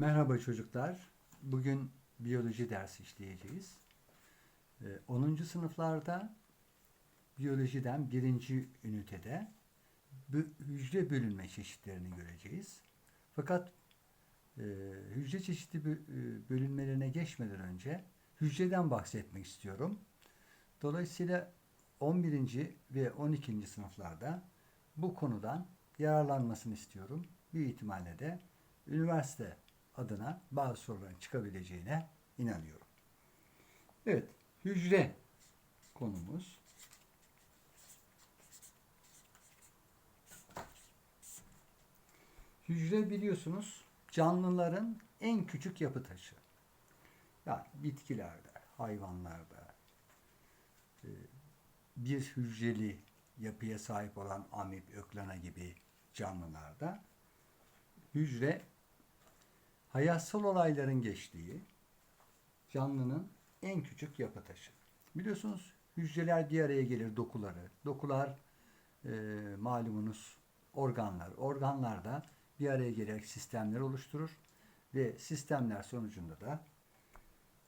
Merhaba çocuklar. Bugün biyoloji dersi işleyeceğiz. Ee, 10. sınıflarda biyolojiden birinci ünitede bö- hücre bölünme çeşitlerini göreceğiz. Fakat e, hücre çeşitli e, bölünmelerine geçmeden önce hücreden bahsetmek istiyorum. Dolayısıyla 11. ve 12. sınıflarda bu konudan yararlanmasını istiyorum. Büyük ihtimalle de üniversite adına bazı soruların çıkabileceğine inanıyorum. Evet, hücre konumuz. Hücre biliyorsunuz canlıların en küçük yapı taşı. Yani bitkilerde, hayvanlarda, e, bir hücreli yapıya sahip olan amip, öklana gibi canlılarda hücre hayatsal olayların geçtiği canlının en küçük yapı taşı. Biliyorsunuz hücreler bir araya gelir dokuları. Dokular e, malumunuz organlar. Organlar da bir araya gelerek sistemler oluşturur ve sistemler sonucunda da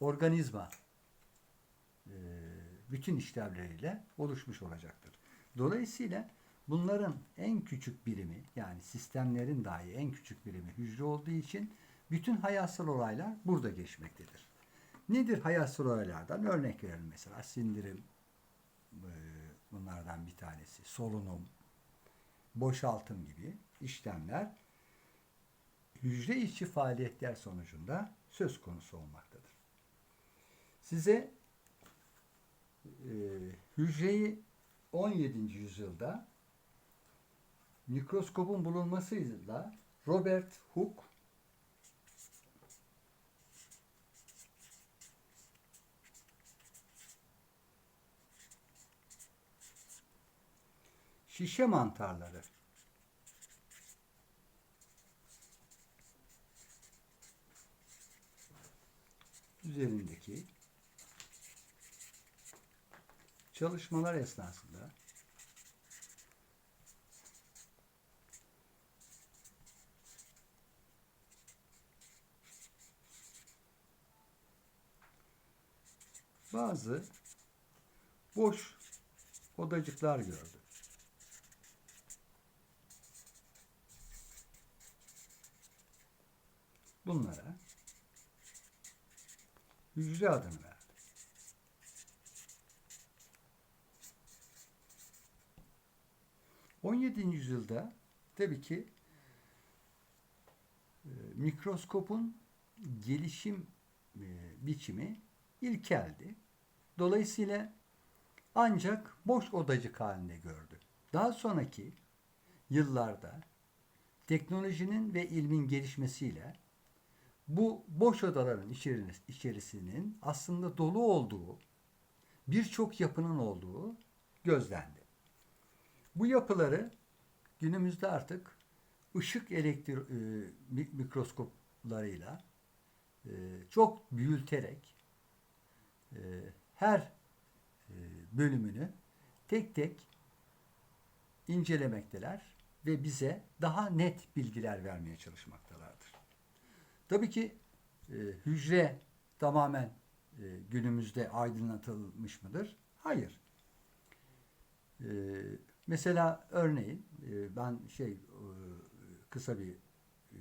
organizma e, bütün işlevleriyle oluşmuş olacaktır. Dolayısıyla bunların en küçük birimi yani sistemlerin dahi en küçük birimi hücre olduğu için bütün hayatsal olaylar burada geçmektedir. Nedir hayatsal olaylardan? Örnek verelim mesela sindirim e, bunlardan bir tanesi. Solunum, boşaltım gibi işlemler hücre içi faaliyetler sonucunda söz konusu olmaktadır. Size e, hücreyi 17. yüzyılda mikroskopun bulunmasıyla Robert Hooke şişe mantarları üzerindeki çalışmalar esnasında bazı boş odacıklar gördü. Bunlara hücre adını verdi. On yüzyılda tabii ki e, mikroskopun gelişim e, biçimi ilkeldi. Dolayısıyla ancak boş odacık halinde gördü. Daha sonraki yıllarda teknolojinin ve ilmin gelişmesiyle bu boş odaların içeris- içerisinin aslında dolu olduğu, birçok yapının olduğu gözlendi. Bu yapıları günümüzde artık ışık elektro e, mi- mikroskoplarıyla e, çok büyüterek e, her bölümünü tek tek incelemekteler ve bize daha net bilgiler vermeye çalışmaktalardır. Tabii ki e, hücre tamamen e, günümüzde aydınlatılmış mıdır? Hayır. E, mesela örneğin e, ben şey e, kısa bir e,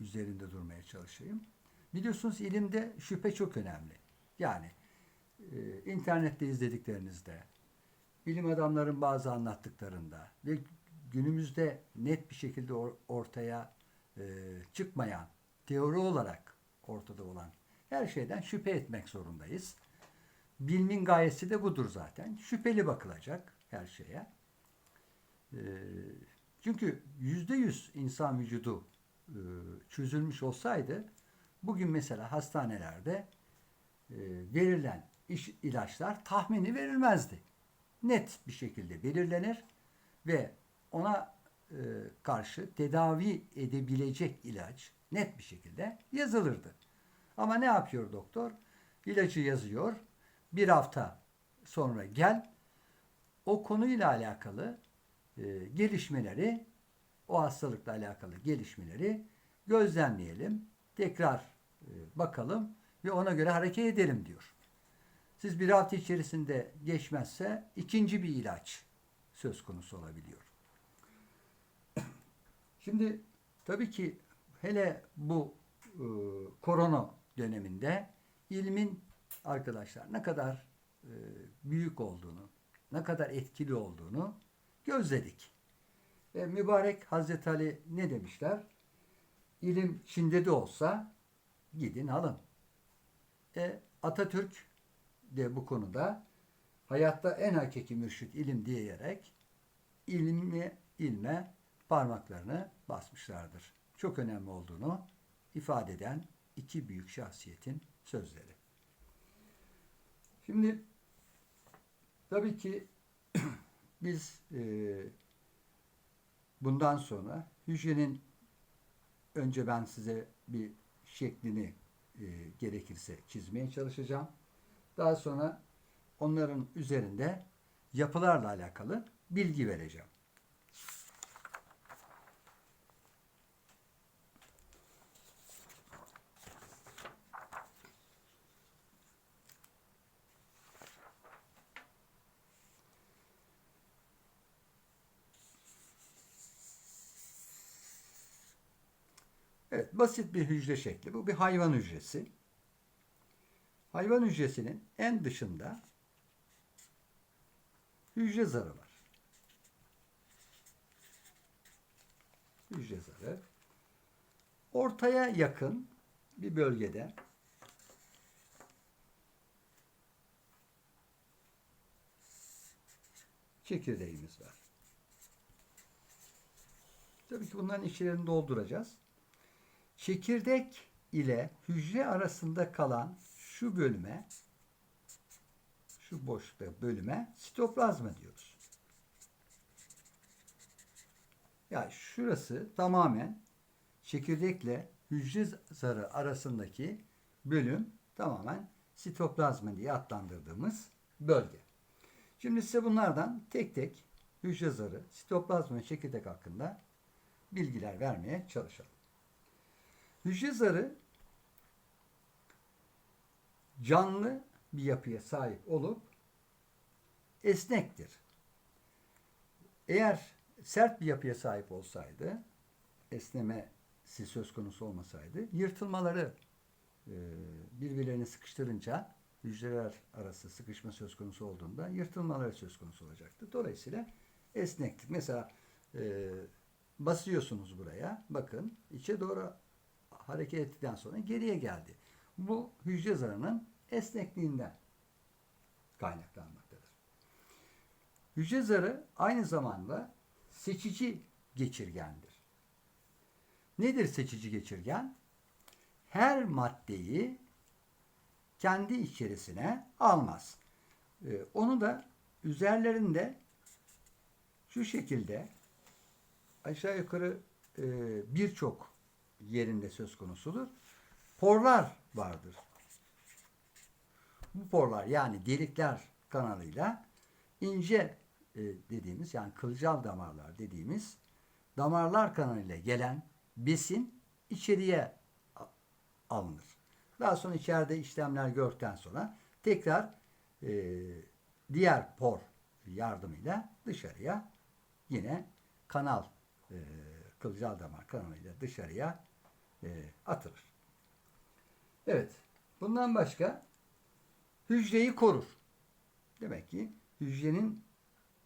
üzerinde durmaya çalışayım. Biliyorsunuz ilimde şüphe çok önemli. Yani e, internette izlediklerinizde, bilim adamların bazı anlattıklarında ve günümüzde net bir şekilde or- ortaya e, çıkmayan, teori olarak ortada olan her şeyden şüphe etmek zorundayız. Bilimin gayesi de budur zaten. Şüpheli bakılacak her şeye. E, çünkü yüzde yüz insan vücudu e, çözülmüş olsaydı bugün mesela hastanelerde e, verilen iş, ilaçlar tahmini verilmezdi. Net bir şekilde belirlenir ve ona karşı tedavi edebilecek ilaç net bir şekilde yazılırdı. Ama ne yapıyor doktor? İlacı yazıyor. Bir hafta sonra gel o konuyla alakalı e, gelişmeleri o hastalıkla alakalı gelişmeleri gözlemleyelim, tekrar e, bakalım ve ona göre hareket edelim diyor. Siz bir hafta içerisinde geçmezse ikinci bir ilaç söz konusu olabiliyor. Şimdi tabii ki hele bu e, korona döneminde ilmin arkadaşlar ne kadar e, büyük olduğunu, ne kadar etkili olduğunu gözledik. Ve mübarek Hazreti Ali ne demişler? İlim Çin'de de olsa gidin alın. E, Atatürk de bu konuda hayatta en hakiki mürşit ilim diyerek ilmi, ilme parmaklarını basmışlardır. Çok önemli olduğunu ifade eden iki büyük şahsiyetin sözleri. Şimdi tabii ki biz e, bundan sonra hücrenin önce ben size bir şeklini e, gerekirse çizmeye çalışacağım. Daha sonra onların üzerinde yapılarla alakalı bilgi vereceğim. Evet, basit bir hücre şekli. Bu bir hayvan hücresi. Hayvan hücresinin en dışında hücre zarı var. Hücre zarı. Ortaya yakın bir bölgede çekirdeğimiz var. Tabii ki bunların içlerini dolduracağız. Çekirdek ile hücre arasında kalan şu bölüme şu boşlukta bölüme sitoplazma diyoruz. Yani şurası tamamen çekirdekle hücre zarı arasındaki bölüm tamamen sitoplazma diye adlandırdığımız bölge. Şimdi size bunlardan tek tek hücre zarı, sitoplazma ve çekirdek hakkında bilgiler vermeye çalışalım. Hücre zarı canlı bir yapıya sahip olup esnektir. Eğer sert bir yapıya sahip olsaydı, esnemesi söz konusu olmasaydı, yırtılmaları e, birbirlerini sıkıştırınca hücreler arası sıkışma söz konusu olduğunda yırtılmaları söz konusu olacaktı. Dolayısıyla esneklik. Mesela e, basıyorsunuz buraya, bakın içe doğru hareket ettikten sonra geriye geldi. Bu hücre zarının esnekliğinden kaynaklanmaktadır. Hücre zarı aynı zamanda seçici geçirgendir. Nedir seçici geçirgen? Her maddeyi kendi içerisine almaz. Ee, onu da üzerlerinde şu şekilde aşağı yukarı e, birçok yerinde söz konusudur. Porlar vardır. Bu porlar yani delikler kanalıyla ince e, dediğimiz yani kılcal damarlar dediğimiz damarlar kanalıyla gelen besin içeriye alınır. Daha sonra içeride işlemler gördükten sonra tekrar e, diğer por yardımıyla dışarıya yine kanal e, kılcal damar kanalıyla dışarıya e, atılır. Evet. Bundan başka hücreyi korur. Demek ki hücrenin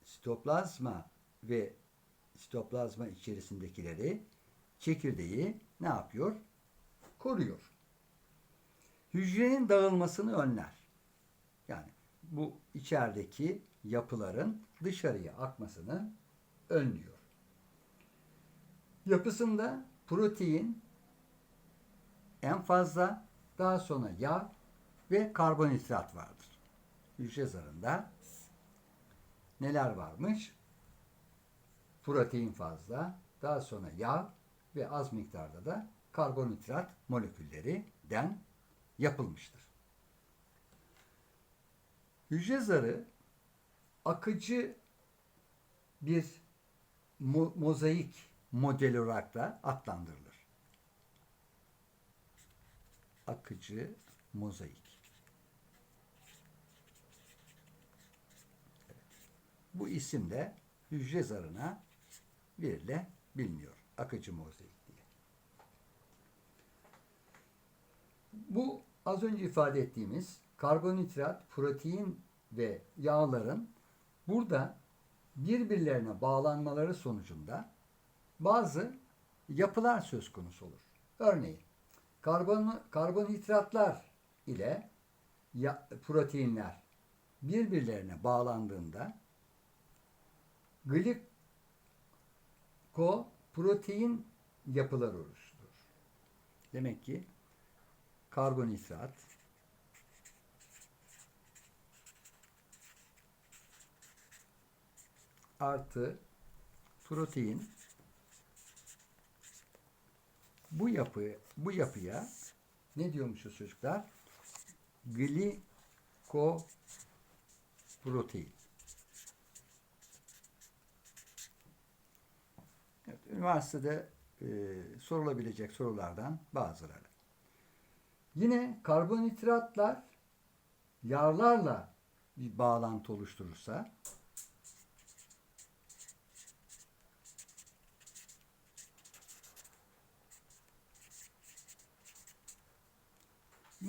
sitoplazma ve sitoplazma içerisindekileri çekirdeği ne yapıyor? Koruyor. Hücrenin dağılmasını önler. Yani bu içerideki yapıların dışarıya akmasını önlüyor. Yapısında protein en fazla daha sonra yağ ve karbonhidrat vardır. Hücre zarında neler varmış? Protein fazla, daha sonra yağ ve az miktarda da karbonhidrat moleküllerinden yapılmıştır. Hücre zarı akıcı bir mo mozaik model olarak da adlandırılır. akıcı mozaik. Bu isim de hücre zarına verilebilmiyor. Akıcı mozaik diye. Bu az önce ifade ettiğimiz karbonhidrat, protein ve yağların burada birbirlerine bağlanmaları sonucunda bazı yapılar söz konusu olur. Örneğin karbon, karbonhidratlar ile ya, proteinler birbirlerine bağlandığında glikoprotein yapılar oluşturur. Demek ki karbonhidrat artı protein bu yapı bu yapıya ne diyormuşuz çocuklar? Glikoprotein. Evet, üniversitede e, sorulabilecek sorulardan bazıları. Yine karbonhidratlar yağlarla bir bağlantı oluşturursa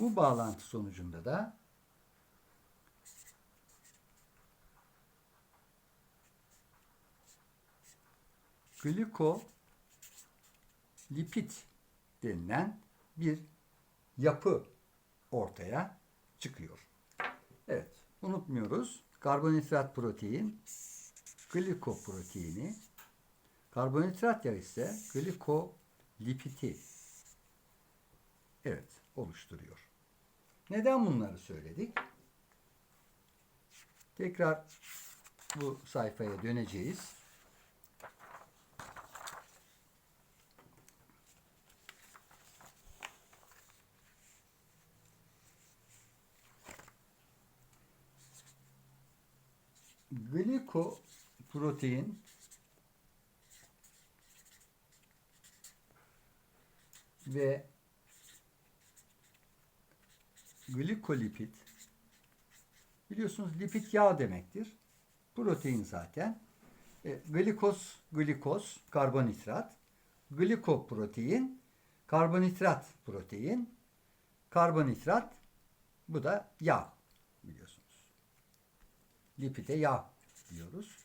bu bağlantı sonucunda da glikolipid denilen bir yapı ortaya çıkıyor. Evet, unutmuyoruz. Karbonhidrat protein, glikoproteini, karbonhidrat yağı ise glikolipidi evet oluşturuyor. Neden bunları söyledik? Tekrar bu sayfaya döneceğiz. glikoprotein ve glikolipid biliyorsunuz lipid yağ demektir. Protein zaten. E, glikoz, glikoz, karbonhidrat. Glikoprotein, karbonhidrat protein. Karbonhidrat, bu da yağ biliyorsunuz. Lipide yağ diyoruz.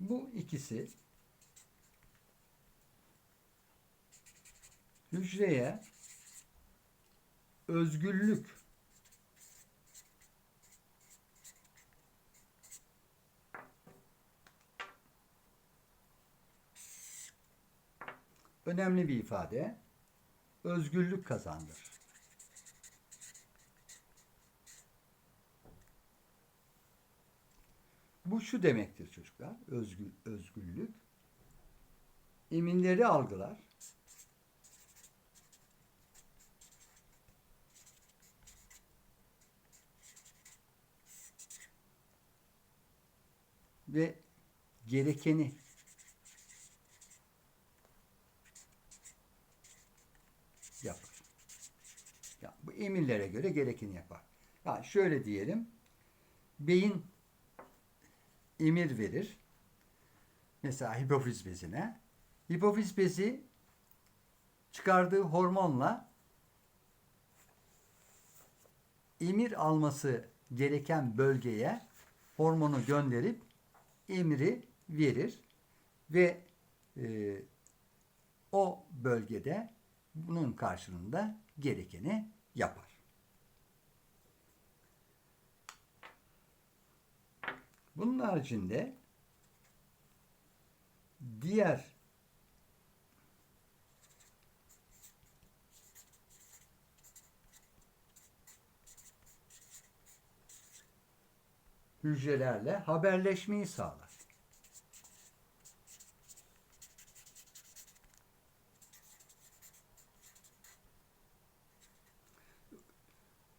Bu ikisi hücreye özgürlük önemli bir ifade. Özgürlük kazandır. Bu şu demektir çocuklar. Özgür, özgürlük. Eminleri algılar. Ve gerekeni yapar. Ya, bu emirlere göre gerekeni yapar. Yani şöyle diyelim. Beyin emir verir. Mesela hipofiz bezine. Hipofiz bezi çıkardığı hormonla emir alması gereken bölgeye hormonu gönderip emri verir ve e, o bölgede bunun karşılığında gerekeni yapar. Bunun haricinde diğer hücrelerle haberleşmeyi sağlar.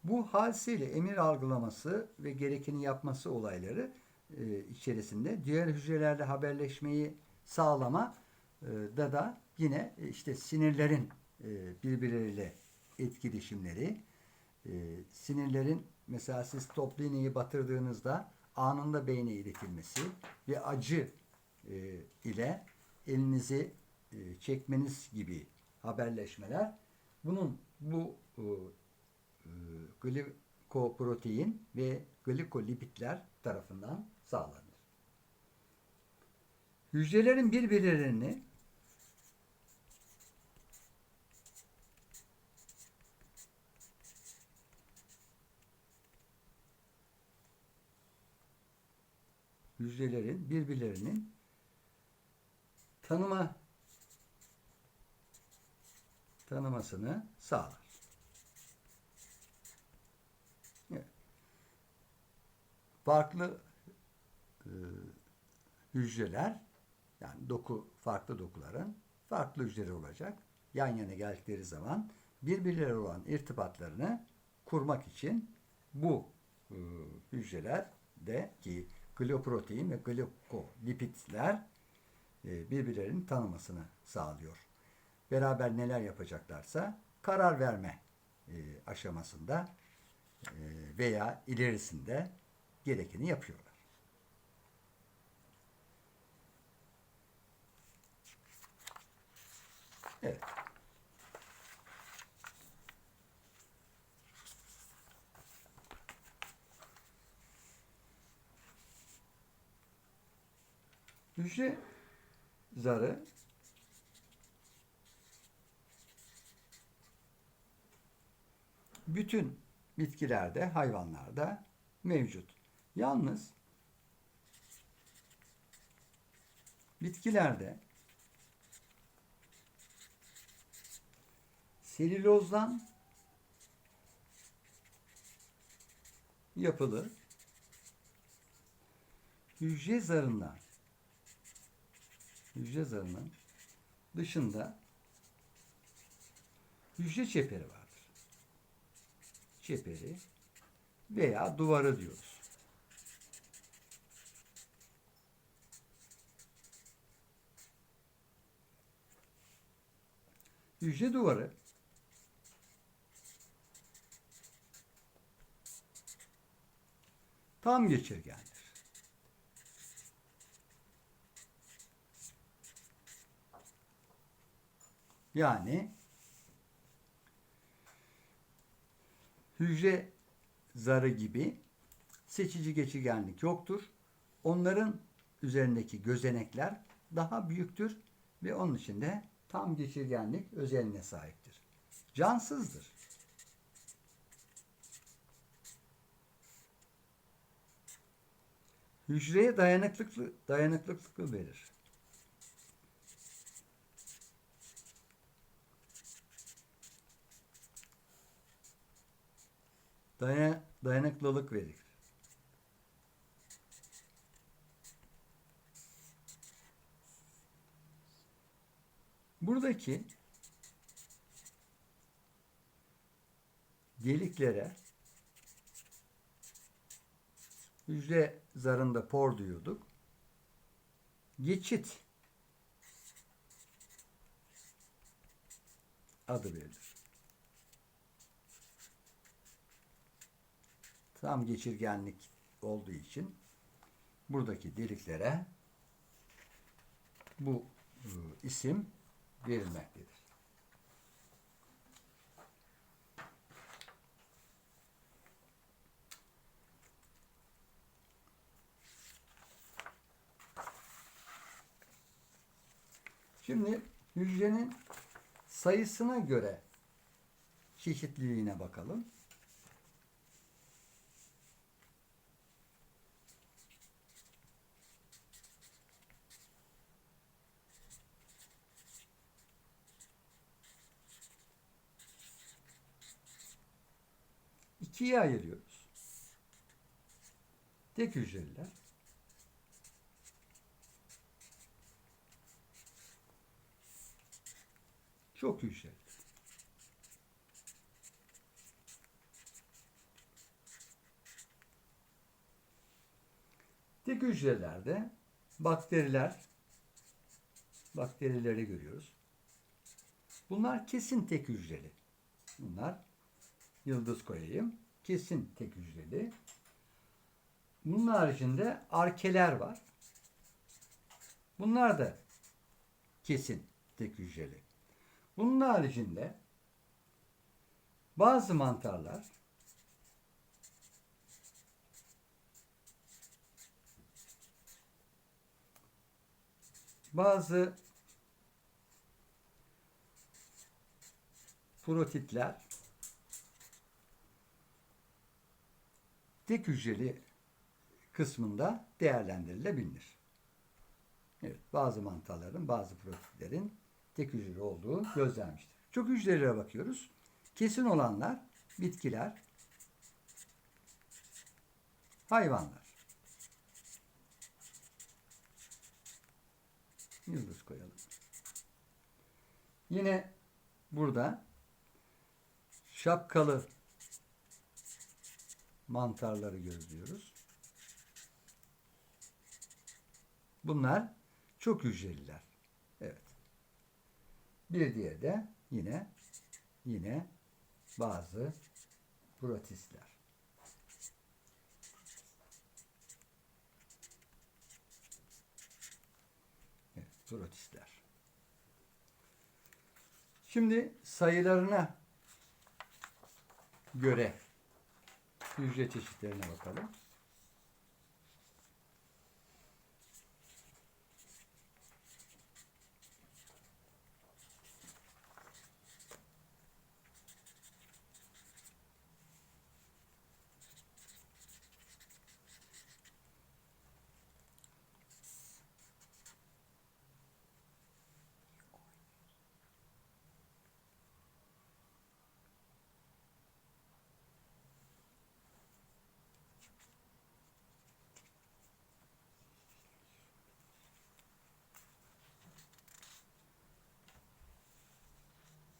Bu hadisiyle emir algılaması ve gerekeni yapması olayları e, içerisinde. Diğer hücrelerle haberleşmeyi sağlama e, da da yine e, işte sinirlerin e, birbirleriyle etkileşimleri, sinirlerin mesela siz toplu batırdığınızda anında beyne iletilmesi ve acı ile elinizi çekmeniz gibi haberleşmeler. Bunun bu e, glikoprotein ve glikolipitler tarafından sağlanır. Hücrelerin birbirlerini hücrelerin birbirlerinin tanıma tanımasını sağlar. Evet. Farklı e, hücreler yani doku farklı dokuların farklı hücreleri olacak. Yan yana geldikleri zaman birbirleri olan irtibatlarını kurmak için bu e, hücreler de ki gliyoprotein ve glikolipitler e, birbirlerinin tanımasını sağlıyor. Beraber neler yapacaklarsa karar verme e, aşamasında e, veya ilerisinde gerekeni yapıyorlar. Evet. Hücre zarı bütün bitkilerde, hayvanlarda mevcut. Yalnız bitkilerde selülozdan yapılı hücre zarından hücre zarının dışında hücre çeperi vardır. Çeperi veya duvarı diyoruz. Hücre duvarı tam geçirgendir. Yani hücre zarı gibi seçici geçirgenlik yoktur. Onların üzerindeki gözenekler daha büyüktür ve onun için de tam geçirgenlik özelliğine sahiptir. Cansızdır. Hücreye dayanıklık, dayanıklık verir. Daya, dayanıklılık verir. Buradaki deliklere hücre zarında por diyorduk. Geçit adı verilir. Tam geçirgenlik olduğu için buradaki deliklere bu e, isim verilmektedir. Şimdi hücrenin sayısına göre çeşitliliğine bakalım. ikiye ayırıyoruz. Tek hücreliler. Çok yüksek. Dik hücrelerde bakteriler, bakterileri görüyoruz. Bunlar kesin tek hücreli. Bunlar yıldız koyayım. Kesin tek hücreli. Bunun haricinde arkeler var. Bunlar da kesin tek hücreli. Bunun haricinde bazı mantarlar bazı protitler tek hücreli kısmında değerlendirilebilir. Evet, bazı mantarların, bazı protitlerin tek hücreli olduğu gözlenmiştir. Çok hücrelere bakıyoruz. Kesin olanlar bitkiler, hayvanlar. Yıldız koyalım. Yine burada şapkalı mantarları gözlüyoruz. Bunlar çok hücreliler. Bir diğeri de yine yine bazı protistler. Evet, protistler. Şimdi sayılarına göre hücre çeşitlerine bakalım.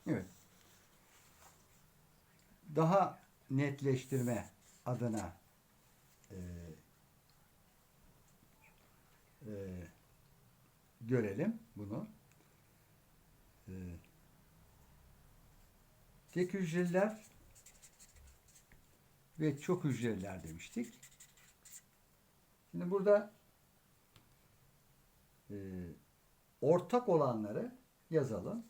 Evet. Daha netleştirme adına e, e, görelim bunu. E, tek hücreliler ve çok hücreliler demiştik. Şimdi burada e, ortak olanları yazalım.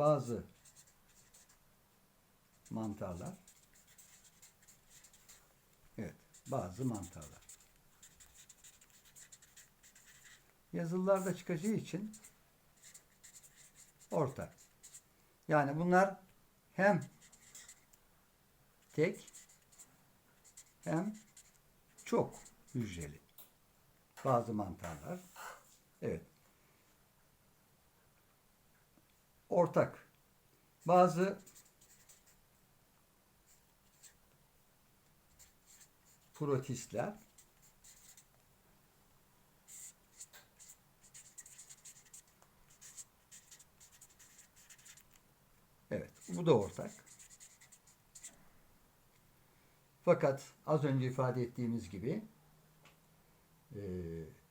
Bazı mantarlar. Evet bazı mantarlar. Yazılılarda çıkacağı için ortak yani bunlar hem tek hem çok hücreli bazı mantarlar. Evet ortak. Bazı protistler Evet, bu da ortak. Fakat az önce ifade ettiğimiz gibi e,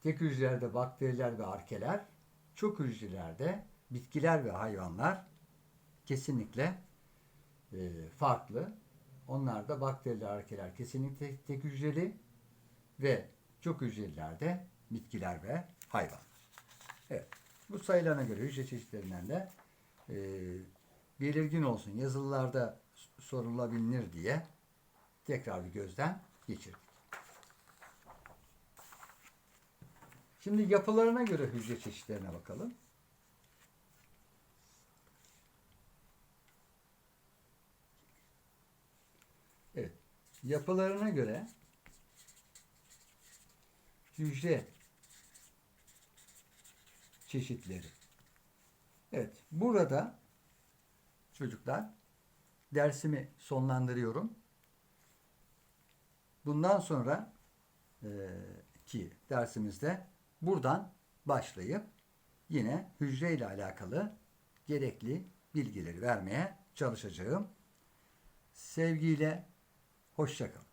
tek hücrelerde bakteriler ve arkeler, çok hücrelerde bitkiler ve hayvanlar kesinlikle e, farklı. Onlar da bakteriler, arkeler kesinlikle tek hücreli ve çok hücrelilerde bitkiler ve hayvan. Evet. Bu sayılarına göre hücre çeşitlerinden de e, belirgin olsun. Yazılılarda sorulabilir diye tekrar bir gözden geçirdik. Şimdi yapılarına göre hücre çeşitlerine bakalım. Evet. Yapılarına göre hücre çeşitleri. Evet. Burada çocuklar dersimi sonlandırıyorum. Bundan sonra e, ki dersimizde buradan başlayıp yine hücre ile alakalı gerekli bilgileri vermeye çalışacağım. Sevgiyle hoşçakalın.